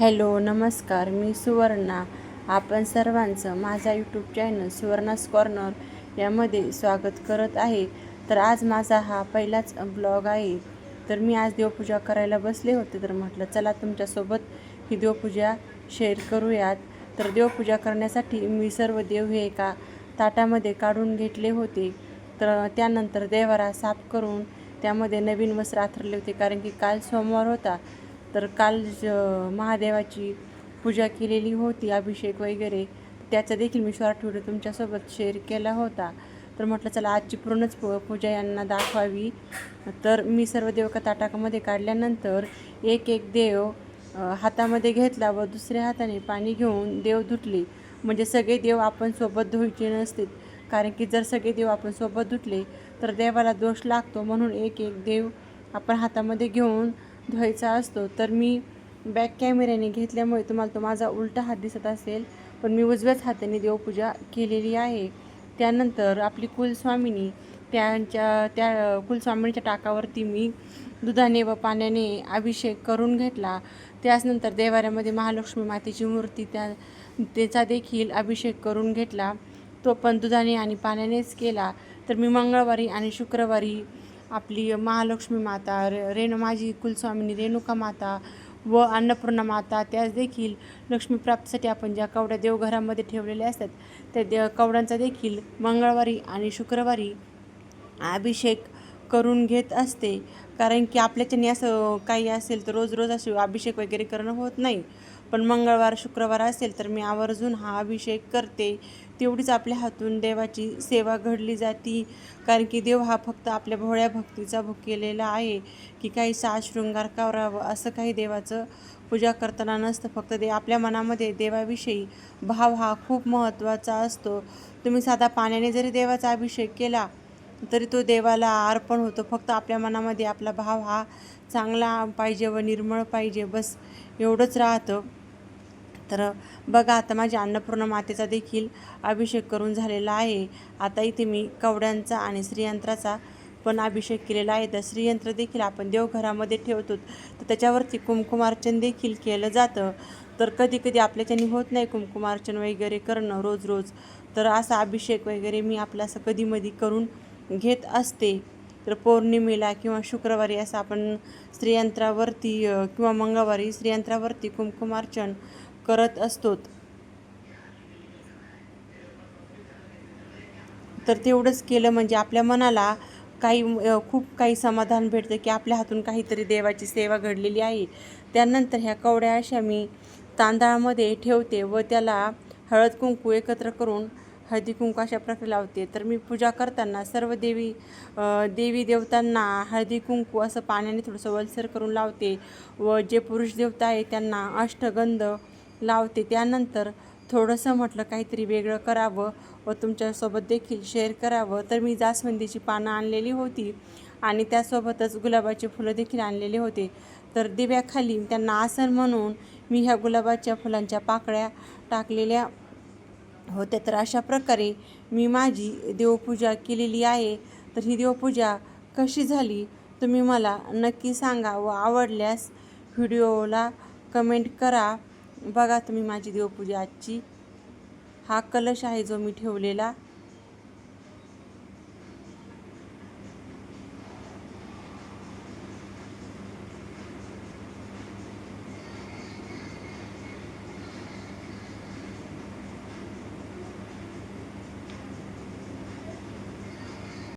Hello नमस्कार मी सुवर्णा. आपण सर्वांचं माझा यूट्यूब चॅनल सुवर्णास कॉर्नर यामध्ये स्वागत करत आहे. तर आज माझा हा पहिलाच ब्लॉग आहे. तर मी आज देवपूजा करायला बसले होते तर म्हटलं चला तुमच्यासोबत ही देवपूजा शेअर करूयात. तर देवपूजा करण्यासाठी मी सर्व देव हे एका ताटामध्ये काढून घेतले होते. तर त्यानंतर देवारा साफ करून त्यामध्ये नवीन वस्त्र आथरले होते कारण की काल सोमवार होता. तर काल ज- महादेवाची पूजा केलेली होती अभिषेक वगैरे. त्याचा देखील मी शॉर्ट व्हिडिओ तुमच्यासोबत शेअर केला होता. तर म्हटलं चला आजची पूर्णच पूजा यांना दाखवावी. तर मी सर्व देव ताटाकामध्ये काढल्यानंतर एक एक देव हातामध्ये घेतला व दुसऱ्या हाताने पाणी घेऊन देव धुतले. म्हणजे सगळे देव आपण सोबत धुवायचे नसतील कारण की जर सगळे देव आपण सोबत धुतले तर देवाला दोष लागतो म्हणून एक एक देव आपण हातामध्ये घेऊन धुवायचा असतो तर मी बॅक कॅमेऱ्याने घेतल्यामुळे तुम्हाला तो माझा उलटा हात दिसत असेल. पण मी उजव्याच हाताने देवपूजा केलेली आहे. त्यानंतर आपली कुलस्वामिनी त्यांच्या त्या कुलस्वामिनीच्या टाकावरती मी दुधाने व पाण्याने अभिषेक करून घेतला. त्याचनंतर देवाऱ्यामध्ये महालक्ष्मी मातेची मूर्ती त्या त्याचा देखील अभिषेक करून घेतला. तो पण दुधाने आणि पाण्यानेच केला. तर मी मंगळवारी आणि शुक्रवारी आपली महालक्ष्मी माता रे रेणू माझी कुलस्वामिनी रेणुका माता व अन्नपूर्णा माता त्यास देखील लक्ष्मीप्राप्तीसाठी आपण ज्या कवड्या देवघरामध्ये ठेवलेल्या असतात त्या दे कवड्यांचा देखील मंगळवारी आणि शुक्रवारी अभिषेक करून घेत असते. कारण की आपल्याच्याने असं काही असेल तर रोज रोज असे अभिषेक वगैरे करणं होत नाही. पण मंगळवार शुक्रवार असेल तर मी आवर्जून हा अभिषेक करते. तेवढीच आपल्या हातून देवाची सेवा घडली जाती. कारण की देव हा फक्त आपल्या भोळ्या भक्तीचा भुकेलेला आहे की काही साज शृंगार करावं असं काही देवाचं पूजा करताना नसतं. फक्त दे आपल्या मनामध्ये देवाविषयी भाव हा खूप महत्त्वाचा असतो. तुम्ही साधा पाण्याने जरी देवाचा अभिषेक केला तरी तो देवाला अर्पण होतो. फक्त आपल्या मनामध्ये आपला भाव हा चांगला पाहिजे व निर्मळ पाहिजे. बस एवढंच राहतं. तर बघा आता माझ्या अन्नपूर्णा मातेचा देखील अभिषेक करून झालेला आहे. आता इथे मी कवड्यांचा आणि श्रीयंत्राचा पण अभिषेक केलेला आहे. तर श्रीयंत्र देखील आपण देवघरामध्ये ठेवतो. तर त्याच्यावरती कुमकुमार्चन देखील केलं जातं. तर कधी कधी आपल्याच्याने होत नाही कुमकुमार्चन वगैरे करणं रोज रोज. तर असा अभिषेक वगैरे मी आपला असं कधीमधी करून घेत असते. तर पौर्णिमेला किंवा शुक्रवारी असं आपण स्त्रियंत्रावरती किंवा मंगळवारी स्त्रियंत्रावरती कुमकुमार्चन करत असतो तर तेवढंच केलं म्हणजे आपल्या मनाला काही खूप काही समाधान भेटतं की आपल्या हातून काहीतरी देवाची सेवा घडलेली आहे. त्यानंतर ह्या कवड्या अशा मी तांदळामध्ये ठेवते व त्याला हळद कुंकू एकत्र करून हळदी कुंकू अशा प्रकारे लावते. तर मी पूजा करताना सर्व देवी देवी देवतांना हळदी कुंकू असं पाण्याने थोडंसं वलसर करून लावते व जे पुरुष देवता आहे त्यांना अष्टगंध लावते. त्यानंतर थोडंसं म्हटलं काहीतरी वेगळं करावं व तुमच्यासोबत देखील शेअर करावं. तर मी जास्वंदीची पानं आणलेली होती आणि त्यासोबतच गुलाबाचे फुलं देखील आणलेले होते. तर दिव्याखाली त्यांना आसन म्हणून मी ह्या गुलाबाच्या फुलांच्या पाकळ्या टाकलेल्या होत्या. तर अशा प्रकारे मी माझी देवपूजा केलेली आहे. तर ही देवपूजा कशी झाली तुम्ही मला नक्की सांगा व आवडल्यास व्हिडिओला कमेंट करा. बघा तुम्ही माझी देवपूजा आजची. हा कलश आहे जो मी ठेवलेला.